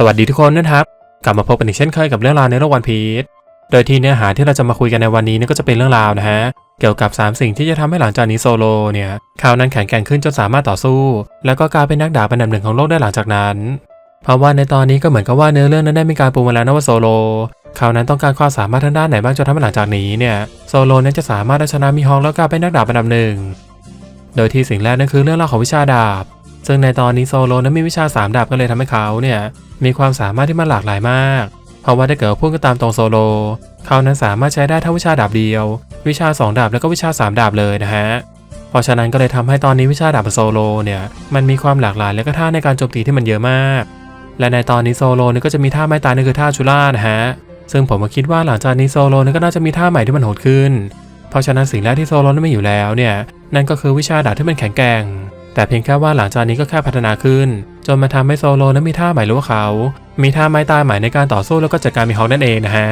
สวัสดีทุกคนนะครับ กลับมาพบกันอีกเช่นเคยกับเรื่องราวในโลกวันพีชโดยที่เนื้อหาที่เราจะมาคุยกันในวันนี้นี่ก็จะเป็นเรื่องราวนะฮะ เกี่ยวกับ 3 สิ่งที่จะทำให้หลังจากนี้โซโลเนี่ยเขานั้นแข็งแกร่งขึ้นจนสามารถต่อสู้ แล้วก็กลายเป็นนักดาบอันดับหนึ่งของโลกได้หลังจากนั้น เพราะว่าในตอนนี้ก็เหมือนกับว่าเนื้อเรื่องนั้นได้มีการปูมาแล้วนะว่าโซโลเขานั้นต้องการความสามารถทางด้านไหนบ้างจนทำให้หลังจากนี้เนี่ยโซโลนั้นจะสามารถเอาชนะมีฮองแล้วกลายเป็นนักดาบอันดับหนึ่งโดยที่สิ่งแรกนั่นคือเรื่องราวของวิชาดาบ ซึ่งในตอนนี้โซโลนั้นมีวิชา 3 ดาบก็เลยทำให้เขาเนี่ยมีความสามารถที่มันหลากหลายมาก เพราะว่าถ้าเกิดว่าพูดกันตามตรงโซโล เขานั้นสามารถใช้ได้ทั้งวิชาดาบเดียว วิชา 2 ดาบแล้วก็วิชา 3 ดาบเลยนะฮะ เพราะฉะนั้นก็เลยทำให้ตอนนี้วิชาดาบโซโลเนี่ยมันมีความหลากหลายและก็ท่าในการโจมตีที่มันเยอะมาก และในตอนนี้โซโลนี่ก็จะมีท่าไม้ตายนั่นคือท่าชูล่านะฮะ ซึ่งผมก็คิดว่าหลังจากนี้โซโลนี่ก็น่าจะมีท่าใหม่ที่มันโหดขึ้น เพราะฉะนั้นสิ่งแรกที่โซโลนั้นไม่อยู่แล้วเนี่ยนั่นก็คือวิชาดาบที่มันแข็งแกร่ง แต่เพียงแค่ว่าหลังจากนี้ก็แค่พัฒนาขึ้น จนมาทำให้โซโลนั้นมีท่าใหม่รือว่าเขา มีท่าไม้ตายใหม่ในการต่อสู้แล้วก็จัดการมีฮอกนั่นเองนะฮะ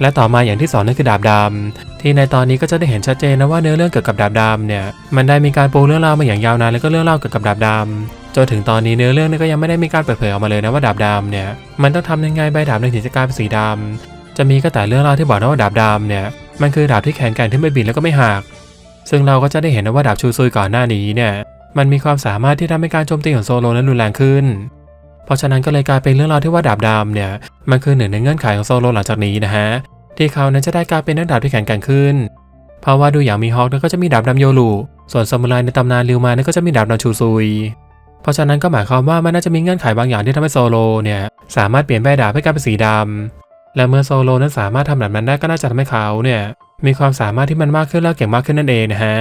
และต่อมาอย่างที่สองนั่นคือดาบดำที่ในตอนนี้ก็จะได้เห็นชัดเจนนะว่าเนื้อเรื่องเกี่ยวกับดาบดำเนี่ยมันได้มีการปูเรื่องราวมาอย่างยาวนานแล้วก็เรื่องเล่าเกี่ยวกับดาบดำจนถึงตอนนี้เนื้อเรื่องนี่ก็ยังไม่ได้มีการเปิดเผยออกมาเลยนะว่าดาบดำเนี่ยมันต้องทำยังไงใบดาบหนึ่งถึงจะกลายเป็นสีดำจะมีก็แต่เรื่องราวที่บอกนะว่าดาบดำเนี่ยมันคือดาบที่แข็งแกร่งที่ไม่บินแล้วก็ไม่หัก ซึ่งเราก็จะได้เห็นนะว่าดาบชูซุยก่อนหน้านี้เนี่ย มันมีความสามารถที่ทำให้การโจมตีของโซโลนั้นรุนแรงขึ้น เพราะฉะนั้นก็เลยกลายเป็นเรื่องราวที่ว่าดาบดำเนี่ย มันคือหนึ่งในเงื่อนไขของโซโลหลังจากนี้นะฮะ ที่เขานั้นจะได้กลายเป็นนักดาบที่แข็งแกร่งขึ้น เพราะว่าดูอย่างมีฮอกนั้นก็จะมีดาบดำโยลู ส่วนซามูไรในตำนานริวมานั้นก็จะมีดาบดำชูซุย เพราะฉะนั้นก็หมายความว่ามันน่าจะมีเงื่อนไขบางอย่างที่ทำให้โซโลเนี่ยสามารถเปลี่ยนใบดาบให้กลายเป็นสีดำ และเมื่อโซโลนั้นสามารถทำแบบนั้นได้ก็น่าจะทำให้เขาเนี่ยมีความสามารถที่มันมากขึ้นและเก่งมากขึ้นนั่นเองนะฮะ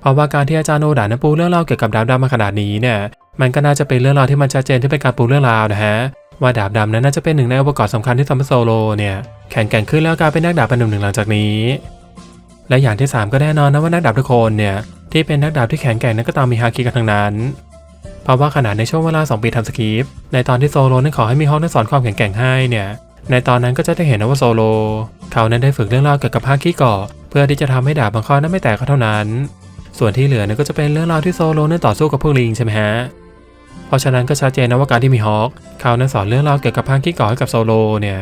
เพราะว่าการที่อาจารย์โนดานั้นปูเรื่องราวเกี่ยวกับดาบดำมาขนาดนี้เนี่ยมันก็น่าจะเป็นเรื่องราวที่มันชัดเจนที่เป็นการปูเรื่องราวนะฮะว่าดาบดำนั้นน่าจะเป็นหนึ่งในองค์ประกอบสำคัญที่ทำให้โซโลเนี่ยแข็งแกร่งขึ้นแล้วกลายเป็นนักดาบเป็นหนึ่งหนึ่งหลังจากนี้ และอย่างที่ 3 ก็แน่นอนนะว่านักดาบทุกคนเนี่ยที่เป็นนักดาบที่แข็งแกร่งนั้นก็ตามมีฮาคิกันทั้งนั้นเพราะว่าขนาดในช่วงเวลา 2 ปีทำสคริปต์ในตอนที่โซโลนั้นขอให้มีฮอกนั้นสอนความแข็งแกร่งให้เนี่ย ในตอนนั้นก็จะได้เห็นนะว่าโซโล เขานั้นได้ฝึกเรื่องราวเกี่ยวกับฮาคิเกาะเพื่อที่จะทำให้ดาบบางข้อนั้นไม่แตกก็เท่านั้น ส่วนที่เหลือเนี่ยก็จะเป็นเรื่องราวที่โซโลนั้นต่อสู้กับพวกลิงใช่ไหมฮะเพราะฉะนั้นก็ชัดเจนนะว่าการที่มีฮอคเขานั้นสอนเรื่องราวเกี่ยวกับพังกี้ก่อให้กับโซโลเนี่ย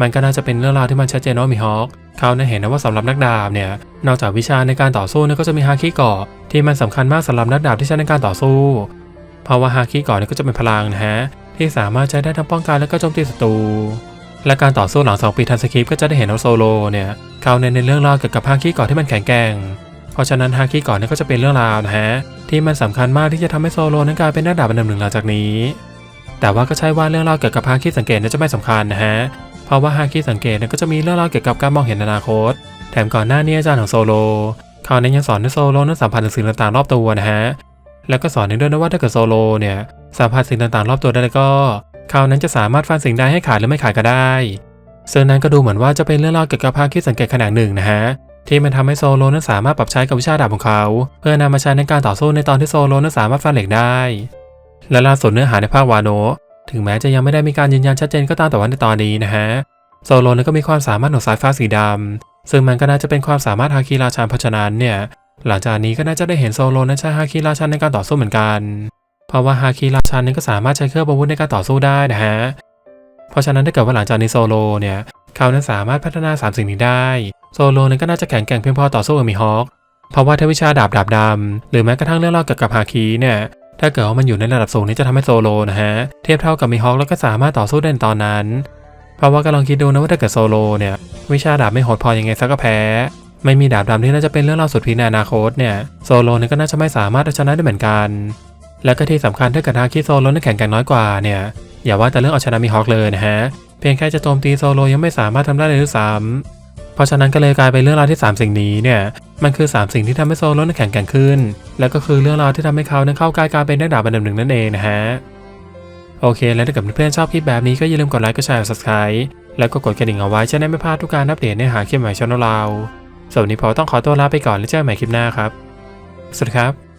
มันก็น่าจะเป็นเรื่องราวที่มันชัดเจนนะว่ามีฮอคเขานั้นเห็นนะว่าสำหรับนักดาบเนี่ย นอกจากวิชาในการต่อสู้เนี่ยก็จะมีฮาคิเกาะที่มันสำคัญมากสำหรับนักดาบที่ใช้ในการต่อสู้ เพราะว่าฮาคิเกาะเนี่ยก็จะเป็นพลังนะฮะที่สามารถใช้ได้ทั้งป้องกันและก็โจมตีศัตรู และการต่อสู้หลังสองปีทันสคริปต์ก็จะได้เห็นว่าโซโลเนี่ยเขาเน้นในเรื่องราวเกี่ยวกับฮาคิเกาะที่มันแข็งแกร่ง เพราะฉะนั้นฮาคิก่อนนี่ก็จะเป็นเรื่องราวนะฮะที่มันสำคัญมากที่จะทำให้โซโลนั้นกลายเป็นนักดาบอันดับหนึ่งหลังจากนี้ แต่ว่าก็ใช่ว่าเรื่องราวเกี่ยวกับฮาคิสังเกตนั้นจะไม่สำคัญนะฮะเพราะว่าฮาคิสังเกตนั้นก็จะมีเรื่องราวเกี่ยวกับการมองเห็นอนาคต แถมก่อนหน้านี้อาจารย์ของโซโลเขานั้นยังสอนให้โซโลนั้นสัมผัสถึงสิ่งต่างๆรอบตัวนะฮะแล้วก็สอนในด้วยนะว่าถ้าเกิดโซโลเนี่ยสัมผัสสิ่งต่างๆ รอบตัวได้แล้วก็ เขานั้นจะสามารถฟันสิ่งใดให้ขาดหรือไม่ขาดก็ได้ซึ่งนั้นก็ดูเหมือนว่าจะเป็นเรื่องราวเกี่ยวกับฮาคิดสังเกตขนาดหนึ่งนะฮะที่มันทำให้โซโลนั้นสามารถปรับใช้กับวิชาดาบของเขา เพื่อนำมาใช้ในการต่อสู้ในตอนที่โซโลนั้นสามารถฟันเหล็กได้ และล่าสุดเนื้อหาในภาควาโนถึงแม้จะยังไม่ได้มีการยืนยันชัดเจนก็ตามแต่ว่าในตอนนี้นะฮะโซโลนั้นก็มีความสามารถของสายฟ้าสีดำซึ่งมันก็น่าจะเป็นความสามารถฮาคิราชันเพราะฉะนั้นเนี่ยหลังจากนี้ก็น่าจะได้เห็นโซโลนั้นใช้ฮาคิราชันในการต่อสู้เหมือนกัน เพราะว่าฮาคิราชันนั้นก็สามารถใช้เครื่องอาวุธในการต่อสู้ได้นะฮะ เพราะฉะนั้นถ้าเกิดว่าหลังจากนี้โซโลเนี่ย เขานั้นสามารถพัฒนาสามสิ่งนี้ได้ โซโลนั้นก็น่าจะแข็งแกร่งเพียงพอต่อสู้กับมีฮอคเพราะว่าถ้าวิชาดาบดาบดำหรือแม้กระทั่งเรื่องเล่าเกี่ยวกับฮาคิเนี่ย ถ้าเกิดว่ามันอยู่ในระดับสูงนี้จะทำให้โซโลนะฮะ เทียบเท่ากับมีฮอคแล้วก็สามารถต่อสู้ได้ในตอนนั้น เพราะว่าก็ลองคิดดูนะว่าถ้าเกิดโซโลเนี่ยวิชาดาบไม่โหดพอยังไงซะก็แพ้ไม่มีดาบดำที่น่าจะเป็นเรื่องเล่าสุดพีในอนาคตเนี่ยโซโลนี่ก็น่าจะไม่สามารถชนะได้เหมือนกัน และก็ที่สำคัญถ้าเกิดฮาคิโซโลนั้นแข็งแกร่งน้อยกว่าเนี่ย อย่าว่าแต่เรื่องเอาชนะมีฮอคเลยนะฮะ เพียงแค่จะโจมตีโซโลยังไม่สามารถทำได้เลยด้วยซ้ำเพราะฉะนั้นก็เลยกลายเป็นเรื่องราวที่ 3 สิ่งนี้เนี่ย มันคือ 3 สิ่งที่ทำให้โซโลนั้นแข็งแกร่งขึ้น แล้วก็คือเรื่องราวที่ทำให้เขานั้นเข้าใกล้การเป็นนักดาบอันดับหนึ่งนั่นเองนะฮะ โอเค แล้วถ้าเกิดเพื่อนๆชอบคลิปแบบนี้ก็อย่าลืมกดไลค์ กดแชร์กด subscribe แล้วก็กดกระดิ่งเอาไว้จะได้ไม่พลาดทุกการอัปเดตเนื้อหาคลิปใหม่ช่องเราส่วนนี้พอต้องขอตัวลาไปก่อนแล้วเจอกันใหม่คลิปหน้าครับ สวัสดีครับ